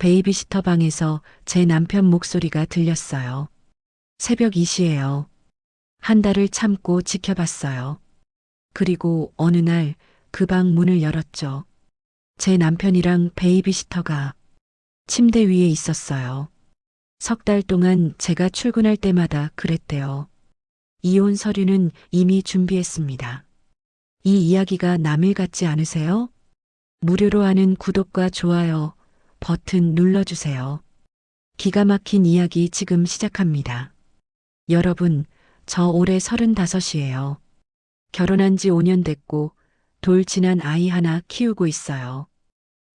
베이비시터 방에서 제 남편 목소리가 들렸어요. 새벽 2시예요. 한 달을 참고 지켜봤어요. 그리고 어느 날 그 방 문을 열었죠. 제 남편이랑 베이비시터가 침대 위에 있었어요. 석 달 동안 제가 출근할 때마다 그랬대요. 이혼 서류는 이미 준비했습니다. 이 이야기가 남일 같지 않으세요? 무료로 하는 구독과 좋아요 버튼 눌러주세요. 기가 막힌 이야기 지금 시작합니다. 여러분, 저 올해 35이에요. 결혼한 지 5년 됐고 돌 지난 아이 하나 키우고 있어요.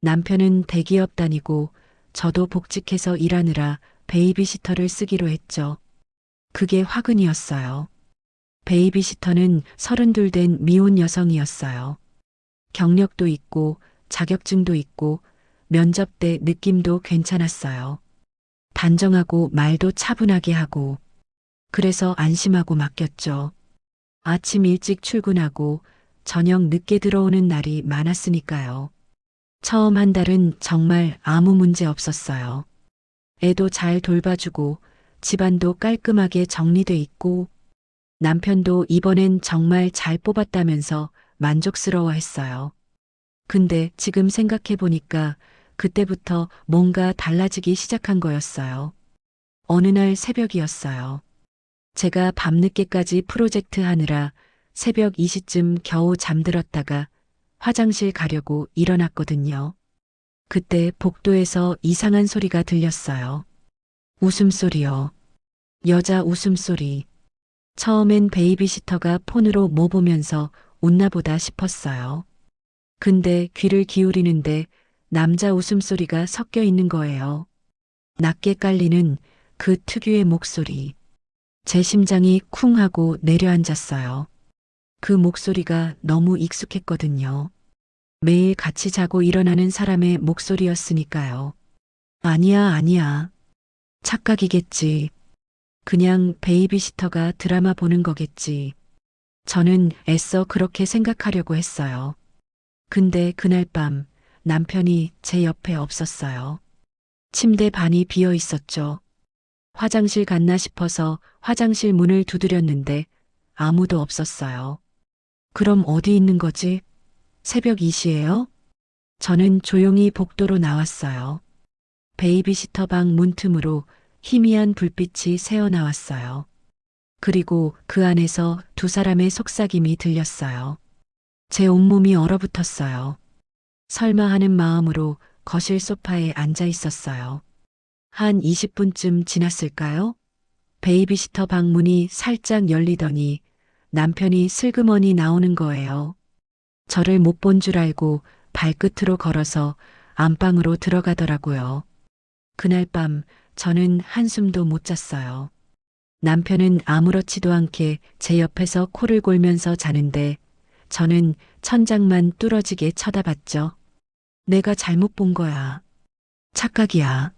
남편은 대기업 다니고 저도 복직해서 일하느라 베이비시터를 쓰기로 했죠. 그게 화근이었어요. 베이비시터는 32된 미혼 여성이었어요. 경력도 있고 자격증도 있고 면접 때 느낌도 괜찮았어요. 단정하고 말도 차분하게 하고 그래서 안심하고 맡겼죠. 아침 일찍 출근하고 저녁 늦게 들어오는 날이 많았으니까요. 처음 한 달은 정말 아무 문제 없었어요. 애도 잘 돌봐주고 집안도 깔끔하게 정리돼 있고 남편도 이번엔 정말 잘 뽑았다면서 만족스러워 했어요. 근데 지금 생각해 보니까 그때부터 뭔가 달라지기 시작한 거였어요. 어느 날 새벽이었어요. 제가 밤늦게까지 프로젝트 하느라 새벽 2시쯤 겨우 잠들었다가 화장실 가려고 일어났거든요. 그때 복도에서 이상한 소리가 들렸어요. 웃음소리요. 여자 웃음소리. 처음엔 베이비시터가 폰으로 뭐 보면서 웃나 보다 싶었어요. 근데 귀를 기울이는데 남자 웃음소리가 섞여 있는 거예요. 낮게 깔리는 그 특유의 목소리. 제 심장이 쿵 하고 내려앉았어요. 그 목소리가 너무 익숙했거든요. 매일 같이 자고 일어나는 사람의 목소리였으니까요. 아니야, 아니야. 착각이겠지. 그냥 베이비시터가 드라마 보는 거겠지. 저는 애써 그렇게 생각하려고 했어요. 근데 그날 밤 남편이 제 옆에 없었어요. 침대 반이 비어 있었죠. 화장실 갔나 싶어서 화장실 문을 두드렸는데 아무도 없었어요. 그럼 어디 있는 거지? 새벽 2시예요? 저는 조용히 복도로 나왔어요. 베이비시터 방 문틈으로 희미한 불빛이 새어나왔어요. 그리고 그 안에서 두 사람의 속삭임이 들렸어요. 제 온몸이 얼어붙었어요. 설마 하는 마음으로 거실 소파에 앉아 있었어요. 한 20분쯤 지났을까요? 베이비시터 방문이 살짝 열리더니 남편이 슬그머니 나오는 거예요. 저를 못 본 줄 알고 발끝으로 걸어서 안방으로 들어가더라고요. 그날 밤 저는 한숨도 못 잤어요. 남편은 아무렇지도 않게 제 옆에서 코를 골면서 자는데 저는 천장만 뚫어지게 쳐다봤죠. 내가 잘못 본 거야. 착각이야.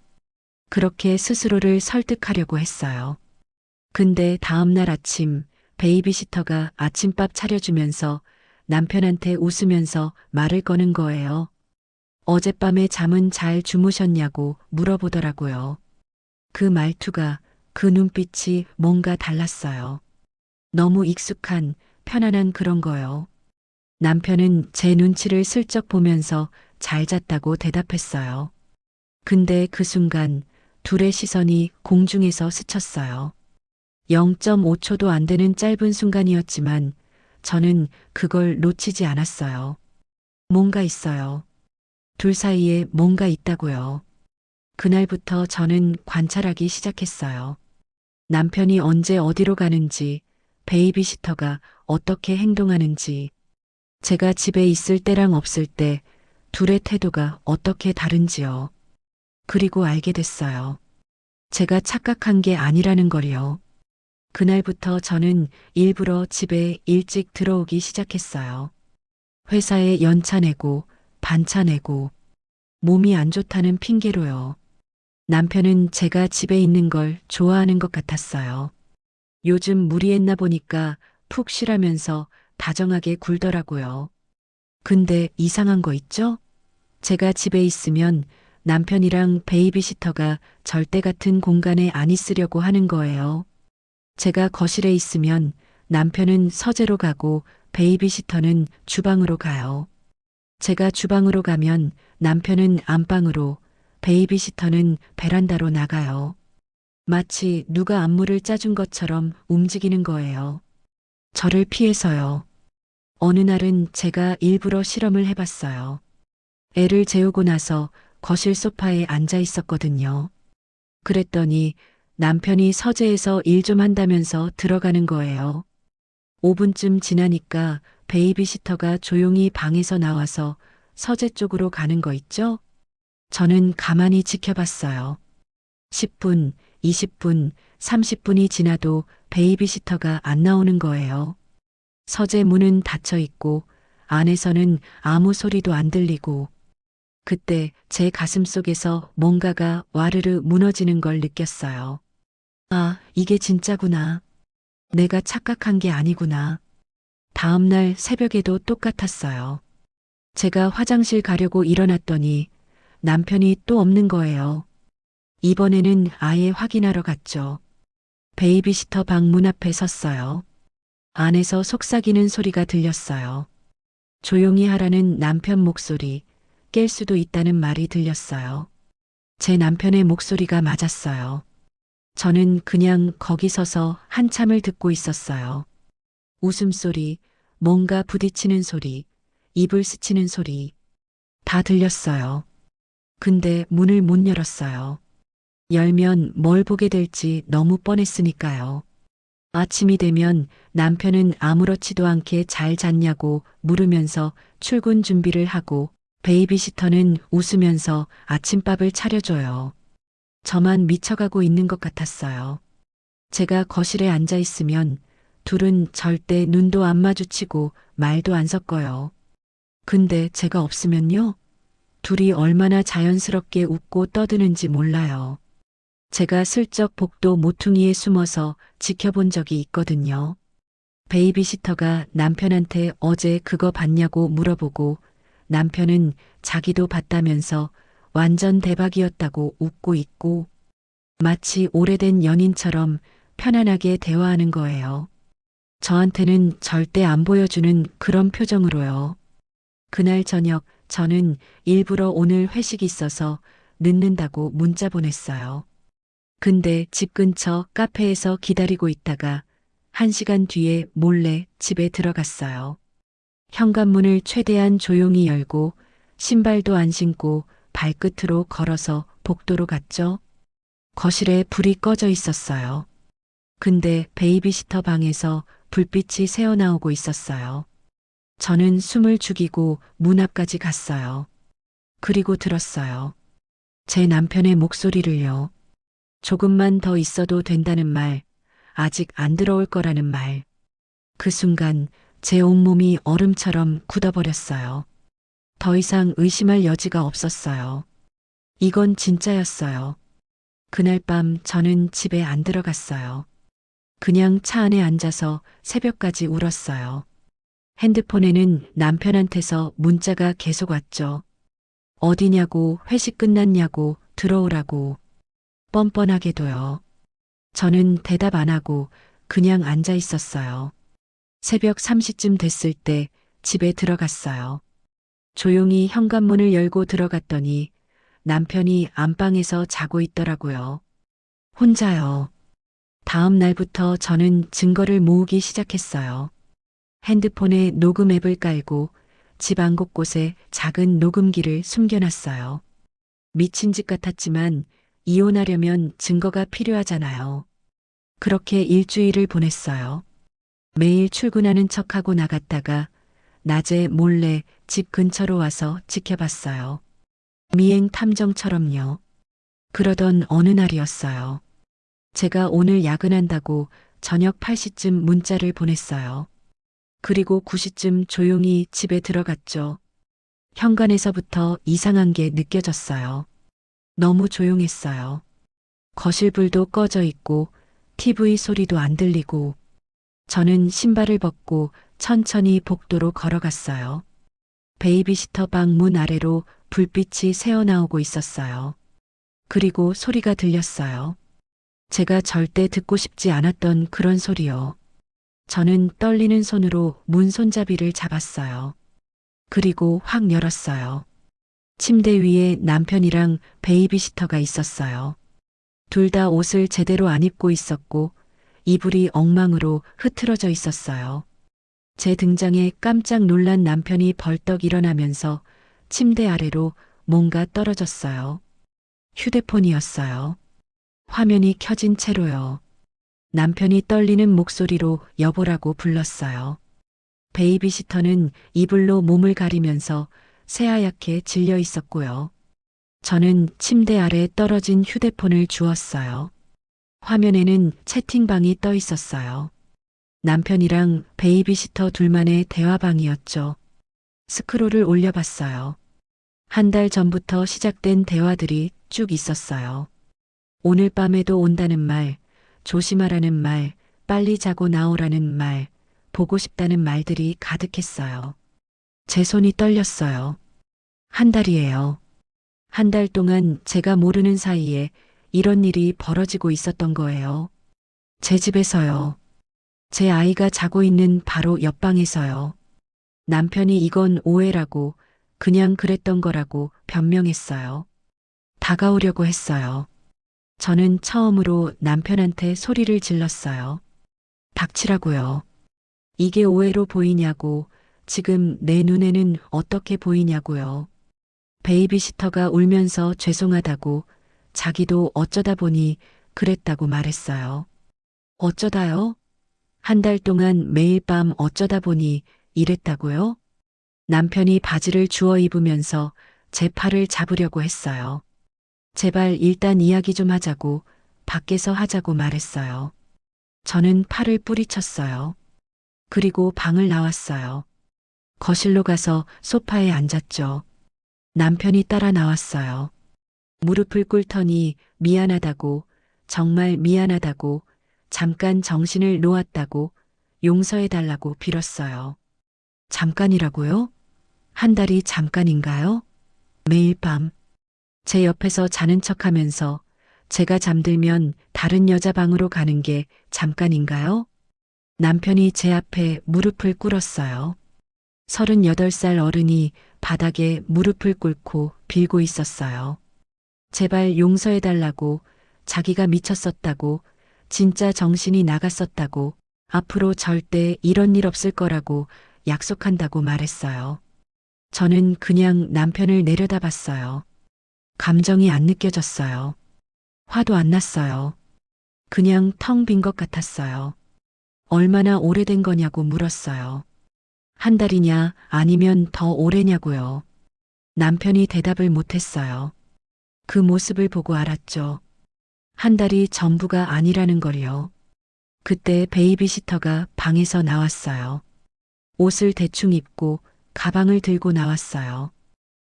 그렇게 스스로를 설득하려고 했어요. 근데 다음날 아침 베이비시터가 아침밥 차려주면서 남편한테 웃으면서 말을 거는 거예요. 어젯밤에 잠은 잘 주무셨냐고 물어보더라고요. 그 말투가 그 눈빛이 뭔가 달랐어요. 너무 익숙한 편안한 그런 거요. 남편은 제 눈치를 슬쩍 보면서 잘 잤다고 대답했어요. 근데 그 순간 둘의 시선이 공중에서 스쳤어요. 0.5초도 안 되는 짧은 순간이었지만 저는 그걸 놓치지 않았어요. 뭔가 있어요. 둘 사이에 뭔가 있다고요. 그날부터 저는 관찰하기 시작했어요. 남편이 언제 어디로 가는지, 베이비시터가 어떻게 행동하는지, 제가 집에 있을 때랑 없을 때 둘의 태도가 어떻게 다른지요. 그리고 알게 됐어요. 제가 착각한 게 아니라는 걸요. 그날부터 저는 일부러 집에 일찍 들어오기 시작했어요. 회사에 연차 내고 반차 내고 몸이 안 좋다는 핑계로요. 남편은 제가 집에 있는 걸 좋아하는 것 같았어요. 요즘 무리했나 보니까 푹 쉬라면서 다정하게 굴더라고요. 근데 이상한 거 있죠? 제가 집에 있으면 남편이랑 베이비시터가 절대 같은 공간에 안 있으려고 하는 거예요. 제가 거실에 있으면 남편은 서재로 가고 베이비시터는 주방으로 가요. 제가 주방으로 가면 남편은 안방으로, 베이비시터는 베란다로 나가요. 마치 누가 안무를 짜준 것처럼 움직이는 거예요. 저를 피해서요. 어느 날은 제가 일부러 실험을 해봤어요. 애를 재우고 나서 거실 소파에 앉아 있었거든요. 그랬더니 남편이 서재에서 일 좀 한다면서 들어가는 거예요. 5분쯤 지나니까 베이비시터가 조용히 방에서 나와서 서재 쪽으로 가는 거 있죠? 저는 가만히 지켜봤어요. 10분, 20분, 30분이 지나도 베이비시터가 안 나오는 거예요. 서재 문은 닫혀 있고 안에서는 아무 소리도 안 들리고 그때 제 가슴 속에서 뭔가가 와르르 무너지는 걸 느꼈어요. 아, 이게 진짜구나. 내가 착각한 게 아니구나. 다음날 새벽에도 똑같았어요. 제가 화장실 가려고 일어났더니 남편이 또 없는 거예요. 이번에는 아예 확인하러 갔죠. 베이비시터 방 문 앞에 섰어요. 안에서 속삭이는 소리가 들렸어요. 조용히 하라는 남편 목소리, 깰 수도 있다는 말이 들렸어요. 제 남편의 목소리가 맞았어요. 저는 그냥 거기 서서 한참을 듣고 있었어요. 웃음소리, 뭔가 부딪히는 소리, 입을 스치는 소리, 다 들렸어요. 근데 문을 못 열었어요. 열면 뭘 보게 될지 너무 뻔했으니까요. 아침이 되면 남편은 아무렇지도 않게 잘 잤냐고 물으면서 출근 준비를 하고 베이비시터는 웃으면서 아침밥을 차려줘요. 저만 미쳐가고 있는 것 같았어요. 제가 거실에 앉아 있으면 둘은 절대 눈도 안 마주치고 말도 안 섞어요. 근데 제가 없으면요? 둘이 얼마나 자연스럽게 웃고 떠드는지 몰라요. 제가 슬쩍 복도 모퉁이에 숨어서 지켜본 적이 있거든요. 베이비시터가 남편한테 어제 그거 봤냐고 물어보고 남편은 자기도 봤다면서 완전 대박이었다고 웃고 있고 마치 오래된 연인처럼 편안하게 대화하는 거예요. 저한테는 절대 안 보여주는 그런 표정으로요. 그날 저녁 저는 일부러 오늘 회식 있어서 늦는다고 문자 보냈어요. 근데 집 근처 카페에서 기다리고 있다가 한 시간 뒤에 몰래 집에 들어갔어요. 현관문을 최대한 조용히 열고 신발도 안 신고 발끝으로 걸어서 복도로 갔죠. 거실에 불이 꺼져 있었어요. 근데 베이비시터 방에서 불빛이 새어나오고 있었어요. 저는 숨을 죽이고 문 앞까지 갔어요. 그리고 들었어요. 제 남편의 목소리를요. 조금만 더 있어도 된다는 말, 아직 안 들어올 거라는 말. 그 순간 제 온몸이 얼음처럼 굳어버렸어요. 더 이상 의심할 여지가 없었어요. 이건 진짜였어요. 그날 밤 저는 집에 안 들어갔어요. 그냥 차 안에 앉아서 새벽까지 울었어요. 핸드폰에는 남편한테서 문자가 계속 왔죠. 어디냐고, 회식 끝났냐고, 들어오라고. 뻔뻔하게도요. 저는 대답 안 하고 그냥 앉아 있었어요. 새벽 3시쯤 됐을 때 집에 들어갔어요. 조용히 현관문을 열고 들어갔더니 남편이 안방에서 자고 있더라고요. 혼자요. 다음 날부터 저는 증거를 모으기 시작했어요. 핸드폰에 녹음 앱을 깔고 집 안 곳곳에 작은 녹음기를 숨겨놨어요. 미친 짓 같았지만 이혼하려면 증거가 필요하잖아요. 그렇게 일주일을 보냈어요. 매일 출근하는 척하고 나갔다가 낮에 몰래 집 근처로 와서 지켜봤어요. 미행 탐정처럼요. 그러던 어느 날이었어요. 제가 오늘 야근한다고 저녁 8시쯤 문자를 보냈어요. 그리고 9시쯤 조용히 집에 들어갔죠. 현관에서부터 이상한 게 느껴졌어요. 너무 조용했어요. 거실 불도 꺼져 있고 TV 소리도 안 들리고 저는 신발을 벗고 천천히 복도로 걸어갔어요. 베이비시터 방 문 아래로 불빛이 새어나오고 있었어요. 그리고 소리가 들렸어요. 제가 절대 듣고 싶지 않았던 그런 소리요. 저는 떨리는 손으로 문 손잡이를 잡았어요. 그리고 확 열었어요. 침대 위에 남편이랑 베이비시터가 있었어요. 둘 다 옷을 제대로 안 입고 있었고 이불이 엉망으로 흐트러져 있었어요. 제 등장에 깜짝 놀란 남편이 벌떡 일어나면서 침대 아래로 뭔가 떨어졌어요. 휴대폰이었어요. 화면이 켜진 채로요. 남편이 떨리는 목소리로 여보라고 불렀어요. 베이비시터는 이불로 몸을 가리면서 새하얗게 질려 있었고요. 저는 침대 아래 떨어진 휴대폰을 주었어요. 화면에는 채팅방이 떠 있었어요. 남편이랑 베이비시터 둘만의 대화방이었죠. 스크롤을 올려봤어요. 한 달 전부터 시작된 대화들이 쭉 있었어요. 오늘 밤에도 온다는 말, 조심하라는 말, 빨리 자고 나오라는 말, 보고 싶다는 말들이 가득했어요. 제 손이 떨렸어요. 한 달이에요. 한 달 동안 제가 모르는 사이에 이런 일이 벌어지고 있었던 거예요. 제 집에서요. 제 아이가 자고 있는 바로 옆방에서요. 남편이 이건 오해라고 그냥 그랬던 거라고 변명했어요. 다가오려고 했어요. 저는 처음으로 남편한테 소리를 질렀어요. 닥치라고요. 이게 오해로 보이냐고, 지금 내 눈에는 어떻게 보이냐고요. 베이비시터가 울면서 죄송하다고, 자기도 어쩌다 보니 그랬다고 말했어요. 어쩌다요? 한 달 동안 매일 밤 어쩌다 보니 이랬다고요? 남편이 바지를 주워 입으면서 제 팔을 잡으려고 했어요. 제발 일단 이야기 좀 하자고 밖에서 하자고 말했어요. 저는 팔을 뿌리쳤어요. 그리고 방을 나왔어요. 거실로 가서 소파에 앉았죠. 남편이 따라 나왔어요. 무릎을 꿇더니 미안하다고, 정말 미안하다고, 잠깐 정신을 놓았다고, 용서해달라고 빌었어요. 잠깐이라고요? 한 달이 잠깐인가요? 매일 밤, 제 옆에서 자는 척 하면서 제가 잠들면 다른 여자 방으로 가는 게 잠깐인가요? 남편이 제 앞에 무릎을 꿇었어요. 38살 어른이 바닥에 무릎을 꿇고 빌고 있었어요. 제발 용서해달라고, 자기가 미쳤었다고, 진짜 정신이 나갔었다고, 앞으로 절대 이런 일 없을 거라고 약속한다고 말했어요. 저는 그냥 남편을 내려다 봤어요. 감정이 안 느껴졌어요. 화도 안 났어요. 그냥 텅 빈 것 같았어요. 얼마나 오래된 거냐고 물었어요. 한 달이냐 아니면 더 오래냐고요. 남편이 대답을 못했어요. 그 모습을 보고 알았죠. 한 달이 전부가 아니라는 걸요. 그때 베이비시터가 방에서 나왔어요. 옷을 대충 입고 가방을 들고 나왔어요.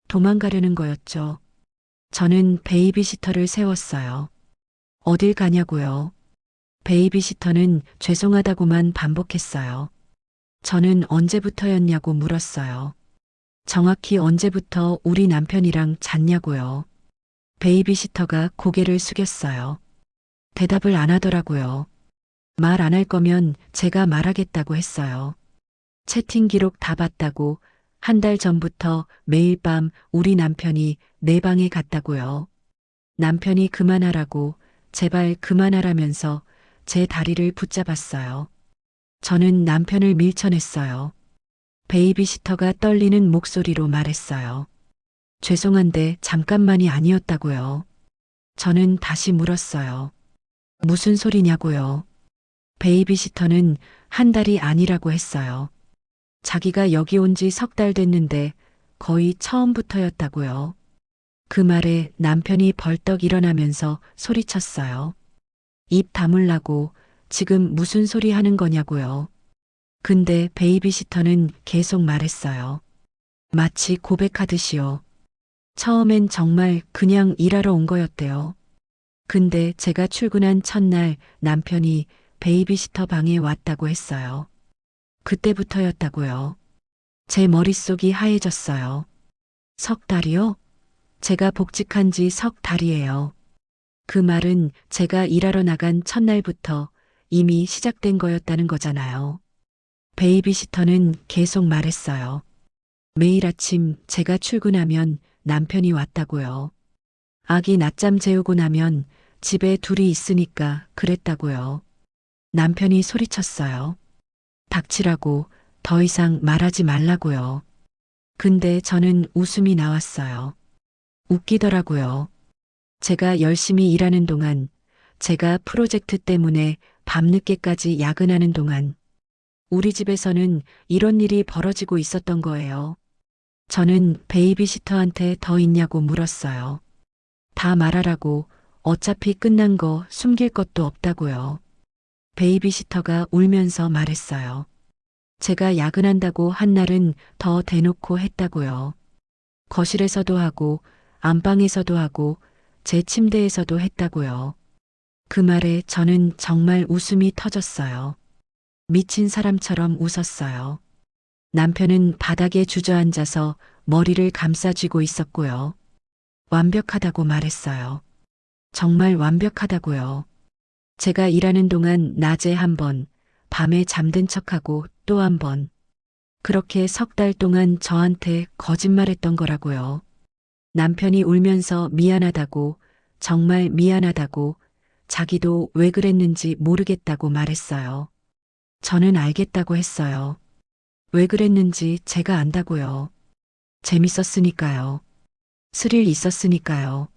도망가려는 거였죠. 저는 베이비시터를 세웠어요. 어딜 가냐고요. 베이비시터는 죄송하다고만 반복했어요. 저는 언제부터였냐고 물었어요. 정확히 언제부터 우리 남편이랑 잤냐고요. 베이비시터가 고개를 숙였어요. 대답을 안 하더라고요. 말 안 할 거면 제가 말하겠다고 했어요. 채팅 기록 다 봤다고 한 달 전부터 매일 밤 우리 남편이 내 방에 갔다고요. 남편이 그만하라고 제발 그만하라면서 제 다리를 붙잡았어요. 저는 남편을 밀쳐냈어요. 베이비시터가 떨리는 목소리로 말했어요. 죄송한데 잠깐만이 아니었다고요. 저는 다시 물었어요. 무슨 소리냐고요. 베이비시터는 한 달이 아니라고 했어요. 자기가 여기 온 지 석 달 됐는데 거의 처음부터였다고요. 그 말에 남편이 벌떡 일어나면서 소리쳤어요. 입 다물라고 지금 무슨 소리 하는 거냐고요. 근데 베이비시터는 계속 말했어요. 마치 고백하듯이요. 처음엔 정말 그냥 일하러 온 거였대요. 근데 제가 출근한 첫날 남편이 베이비시터 방에 왔다고 했어요. 그때부터였다고요. 제 머릿속이 하얘졌어요. 석 달이요? 제가 복직한 지 석 달이에요. 그 말은 제가 일하러 나간 첫날부터 이미 시작된 거였다는 거잖아요. 베이비시터는 계속 말했어요. 매일 아침 제가 출근하면 남편이 왔다고요. 아기 낮잠 재우고 나면 집에 둘이 있으니까 그랬다고요. 남편이 소리쳤어요. 닥치라고 더 이상 말하지 말라고요. 근데 저는 웃음이 나왔어요. 웃기더라고요. 제가 열심히 일하는 동안, 제가 프로젝트 때문에 밤늦게까지 야근하는 동안, 우리 집에서는 이런 일이 벌어지고 있었던 거예요. 저는 베이비시터한테 더 있냐고 물었어요. 다 말하라고 어차피 끝난 거 숨길 것도 없다고요. 베이비시터가 울면서 말했어요. 제가 야근한다고 한 날은 더 대놓고 했다고요. 거실에서도 하고 안방에서도 하고 제 침대에서도 했다고요. 그 말에 저는 정말 웃음이 터졌어요. 미친 사람처럼 웃었어요. 남편은 바닥에 주저앉아서 머리를 감싸쥐고 있었고요. 완벽하다고 말했어요. 정말 완벽하다고요. 제가 일하는 동안 낮에 한 번, 밤에 잠든 척하고 또 한 번. 그렇게 석 달 동안 저한테 거짓말했던 거라고요. 남편이 울면서 미안하다고, 정말 미안하다고, 자기도 왜 그랬는지 모르겠다고 말했어요. 저는 알겠다고 했어요. 왜 그랬는지 제가 안다고요. 재밌었으니까요. 스릴 있었으니까요.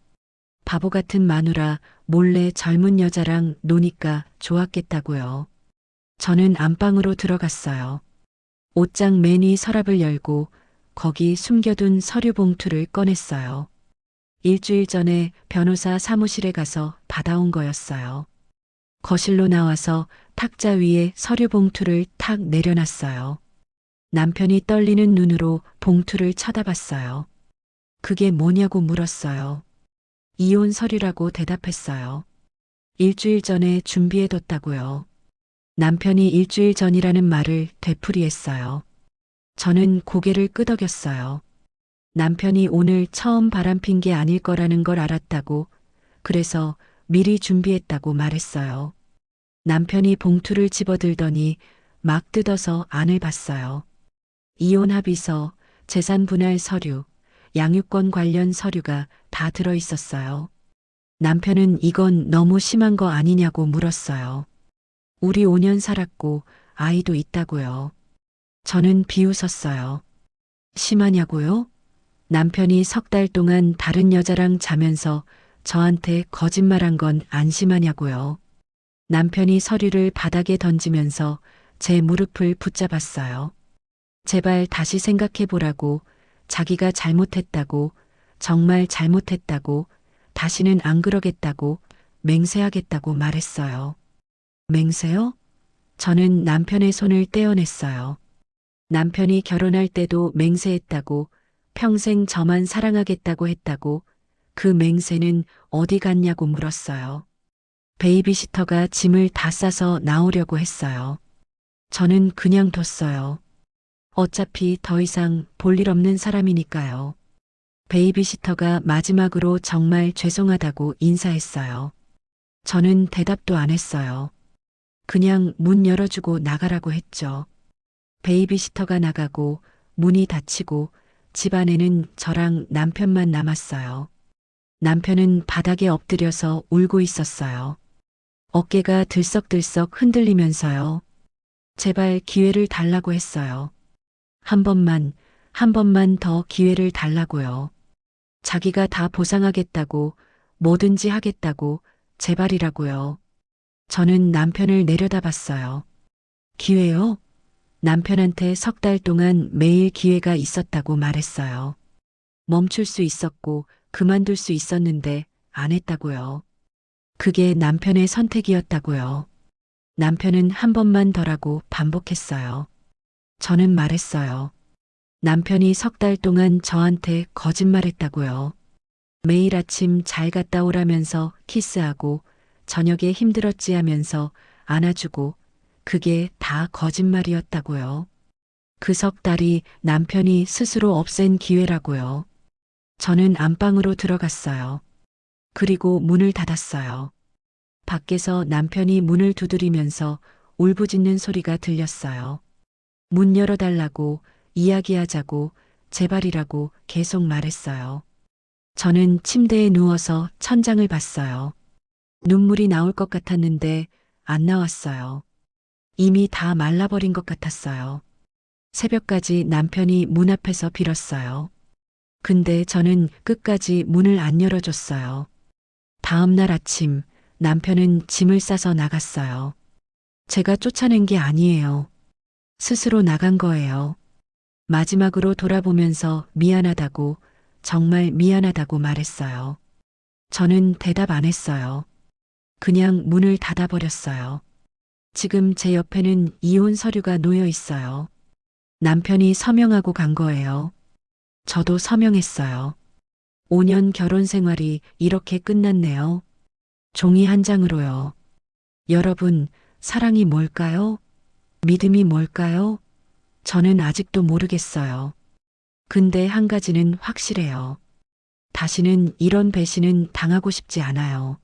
바보 같은 마누라 몰래 젊은 여자랑 노니까 좋았겠다고요. 저는 안방으로 들어갔어요. 옷장 매니 서랍을 열고 거기 숨겨둔 서류 봉투를 꺼냈어요. 일주일 전에 변호사 사무실에 가서 받아온 거였어요. 거실로 나와서 탁자 위에 서류 봉투를 탁 내려놨어요. 남편이 떨리는 눈으로 봉투를 쳐다봤어요. 그게 뭐냐고 물었어요. 이혼 서류라고 대답했어요. 일주일 전에 준비해뒀다고요. 남편이 일주일 전이라는 말을 되풀이했어요. 저는 고개를 끄덕였어요. 남편이 오늘 처음 바람핀 게 아닐 거라는 걸 알았다고, 그래서 미리 준비했다고 말했어요. 남편이 봉투를 집어들더니 막 뜯어서 안을 봤어요. 이혼 합의서, 재산 분할 서류, 양육권 관련 서류가 다 들어 있었어요. 남편은 이건 너무 심한 거 아니냐고 물었어요. 우리 5년 살았고 아이도 있다고요. 저는 비웃었어요. 심하냐고요? 남편이 석 달 동안 다른 여자랑 자면서 저한테 거짓말한 건 안 심하냐고요. 남편이 서류를 바닥에 던지면서 제 무릎을 붙잡았어요. 제발 다시 생각해 보라고 자기가 잘못했다고 정말 잘못했다고 다시는 안 그러겠다고 맹세하겠다고 말했어요. 맹세요? 저는 남편의 손을 떼어냈어요. 남편이 결혼할 때도 맹세했다고 평생 저만 사랑하겠다고 했다고 그 맹세는 어디 갔냐고 물었어요. 베이비시터가 짐을 다 싸서 나오려고 했어요. 저는 그냥 뒀어요. 어차피 더 이상 볼 일 없는 사람이니까요. 베이비시터가 마지막으로 정말 죄송하다고 인사했어요. 저는 대답도 안 했어요. 그냥 문 열어주고 나가라고 했죠. 베이비시터가 나가고 문이 닫히고 집안에는 저랑 남편만 남았어요. 남편은 바닥에 엎드려서 울고 있었어요. 어깨가 들썩들썩 흔들리면서요. 제발 기회를 달라고 했어요. 한 번만, 한 번만 더 기회를 달라고요. 자기가 다 보상하겠다고, 뭐든지 하겠다고, 제발이라고요. 저는 남편을 내려다봤어요. 기회요? 남편한테 석 달 동안 매일 기회가 있었다고 말했어요. 멈출 수 있었고, 그만둘 수 있었는데, 안 했다고요. 그게 남편의 선택이었다고요. 남편은 한 번만 더라고 반복했어요. 저는 말했어요. 남편이 석 달 동안 저한테 거짓말했다고요. 매일 아침 잘 갔다 오라면서 키스하고 저녁에 힘들었지 하면서 안아주고 그게 다 거짓말이었다고요. 그 석 달이 남편이 스스로 없앤 기회라고요. 저는 안방으로 들어갔어요. 그리고 문을 닫았어요. 밖에서 남편이 문을 두드리면서 울부짖는 소리가 들렸어요. 문 열어달라고, 이야기하자고, 제발이라고 계속 말했어요. 저는 침대에 누워서 천장을 봤어요. 눈물이 나올 것 같았는데 안 나왔어요. 이미 다 말라버린 것 같았어요. 새벽까지 남편이 문 앞에서 빌었어요. 근데 저는 끝까지 문을 안 열어줬어요. 다음 날 아침 남편은 짐을 싸서 나갔어요. 제가 쫓아낸 게 아니에요. 스스로 나간 거예요. 마지막으로 돌아보면서 미안하다고, 정말 미안하다고 말했어요. 저는 대답 안 했어요. 그냥 문을 닫아버렸어요. 지금 제 옆에는 이혼 서류가 놓여 있어요. 남편이 서명하고 간 거예요. 저도 서명했어요. 5년 결혼 생활이 이렇게 끝났네요. 종이 한 장으로요. 여러분, 사랑이 뭘까요? 믿음이 뭘까요? 저는 아직도 모르겠어요. 근데 한 가지는 확실해요. 다시는 이런 배신은 당하고 싶지 않아요.